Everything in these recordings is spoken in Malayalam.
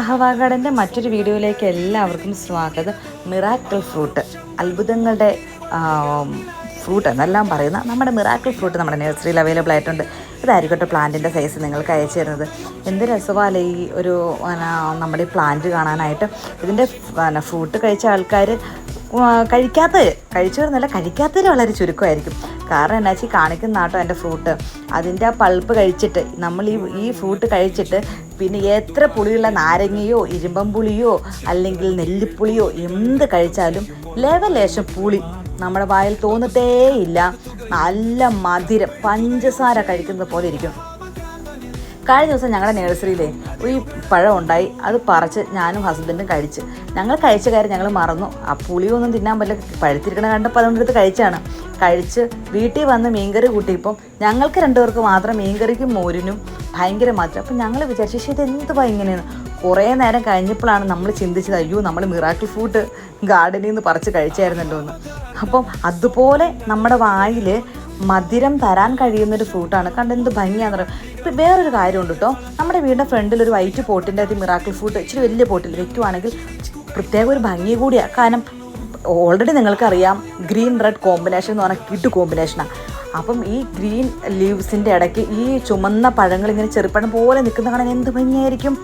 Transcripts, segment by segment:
അഹവാ ഗാർഡന്റെ മറ്റൊരു വീഡിയോയിലേക്ക് എല്ലാവർക്കും സ്വാഗതം. Miracle fruit. അത്ഭുതങ്ങളുടെ ഫ്രൂട്ട് എന്നെല്ലാം പറയുന്ന നമ്മുടെ മിറാക്കിൾ ഫ്രൂട്ട് നമ്മുടെ നഴ്സറിയിൽ അവൈലബിൾ ആയിട്ടുണ്ട്. ഇതായിരിക്കട്ടെ പ്ലാന്റിന്റെ സൈസ് നിങ്ങൾക്ക് അയച്ചു തരുന്നത്. എന്ത് രസമാല ഈ ഒരു നമ്മുടെ ഈ പ്ലാന്റ് കാണാനായിട്ട്. ഇതിന്റെ ഫ്രൂട്ട് കഴിച്ച ആൾക്കാർ കഴിക്കാത്ത കഴിച്ചവരെന്നല്ല കഴിക്കാത്തവർ വളരെ ചുരുക്കമായിരിക്കും. കാരണം എന്നാ വെച്ചാൽ കാണിക്കുന്ന ആട്ടോ എന്റെ ഫ്രൂട്ട് അതിന്റെ ആ പൾപ്പ് കഴിച്ചിട്ട് നമ്മൾ ഈ ഈ ഫ്രൂട്ട് കഴിച്ചിട്ട് പിന്നെ എത്ര പുളിയുള്ള നാരങ്ങയോ ഇരുമ്പം പുളിയോ അല്ലെങ്കിൽ നെല്ലിപ്പുളിയോ എന്ത് കഴിച്ചാലും ലേവലേശം പുളി നമ്മുടെ വായിൽ തോന്നത്തേയില്ല നല്ല മധുരം പഞ്ചസാര കഴിക്കുന്നത് പോലെ ഇരിക്കും. കഴിഞ്ഞ ദിവസം ഞങ്ങളുടെ നഴ്സറിയിലെ ഒരു പഴം ഉണ്ടായി അത് പറിച്ച് ഞാനും ഹസ്ബൻഡും കഴിച്ച്. ഞങ്ങൾ കഴിച്ച കാര്യം ഞങ്ങൾ മറന്നു. ആ പുളിയൊന്നും തിന്നാൻ പറ്റില്ല പഴുത്തിരിക്കണ കണ്ടപ്പോൾ അതുകൊണ്ടെടുത്ത് കഴിച്ചാണ്. കഴിച്ച് വീട്ടിൽ വന്ന് മീൻകറി കൂട്ടിയപ്പം ഞങ്ങൾക്ക് രണ്ടുപേർക്ക് മാത്രം മീൻകറിക്കും മോരിനും ഭയങ്കര മാത്രം അപ്പം ഞങ്ങൾ വിചാരിച്ചു പക്ഷേ ഇത് എന്തുവാ ഇങ്ങനെയെന്ന്. കുറേ നേരം കഴിഞ്ഞപ്പോഴാണ് നമ്മൾ ചിന്തിച്ചത് അയ്യോ നമ്മൾ മിറാക്കിൾ ഫ്രൂട്ട് ഗാർഡനിൽ നിന്ന് പറിച്ച് കഴിച്ചായിരുന്നല്ലോ എന്ന്. അപ്പം അതുപോലെ നമ്മുടെ വായിൽ മധുരം തരാൻ കഴിയുന്നൊരു ഫ്രൂട്ടാണ്. കണ്ട് എന്ത് ഭംഗിയാന്ന് പറയുക ഇപ്പം വേറൊരു കാര്യമുണ്ട് കേട്ടോ. നമ്മുടെ വീടിന്റെ ഫ്രണ്ടിൽ ഒരു വൈറ്റ് പോട്ടിന്റെ അത് മിറാക്കിൾ ഫ്രൂട്ട് ഇച്ചിരി വലിയ പോട്ടിൽ വെക്കുവാണെങ്കിൽ പ്രത്യേക ഒരു ഭംഗി കൂടിയാണ് കാരണം ഓൾറെഡി നിങ്ങൾക്കറിയാം ഗ്രീൻ റെഡ് കോമ്പിനേഷൻ എന്ന് പറഞ്ഞാൽ കിഡ് കോമ്പിനേഷനാണ് അപ്പം ഈ ഗ്രീൻ ലീവ്സിന്റെ ഇടയ്ക്ക് ഈ ചുമന്ന പഴങ്ങൾ ഇങ്ങനെ ചെറുപ്പഴം പോലെ നിൽക്കുന്ന കാണാൻ എന്ത് ഭംഗിയായിരിക്കും?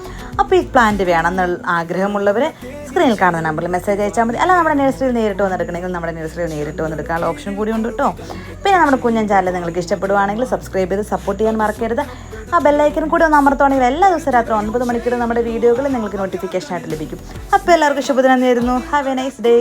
അപ്പോൾ ഈ പ്ലാന്റ് വേണമെന്നുള്ള ആഗ്രഹമുള്ളവർ സ്ക്രീനിൽ കാണുന്ന നമ്പറിൽ മെസ്സേജ് അയച്ചാൽ മതി. അല്ല നമ്മുടെ നഴ്സറിയിൽ നേരിട്ട് വന്നെടുക്കണമെങ്കിൽ നമ്മുടെ നഴ്സറിയിൽ നേരിട്ട് വന്നെടുക്കാനുള്ള ഓപ്ഷൻ കൂടി ഉണ്ട് കേട്ടോ പിന്നെ നമ്മുടെ കുഞ്ഞൻ ചാനൽ നിങ്ങൾക്ക് ഇഷ്ടപ്പെടുവാണെങ്കിൽ സബ്സ്ക്രൈബ് ചെയ്ത് സപ്പോർട്ട് ചെയ്യാൻ മറക്കരുത്. ആ ബെല്ലൈക്കൻ കൂടി ഒന്ന് അമർത്തുവാണെങ്കിൽ എല്ലാ ദിവസവും രാത്രി ഒൻപത് മണിക്കൂർ നമ്മുടെ വീഡിയോകൾ നിങ്ങൾക്ക് നോട്ടിഫിക്കേഷൻ ആയിട്ട് ലഭിക്കും. അപ്പോൾ എല്ലാവർക്കും ശുഭദിനം നേരുന്നു. Have A nice day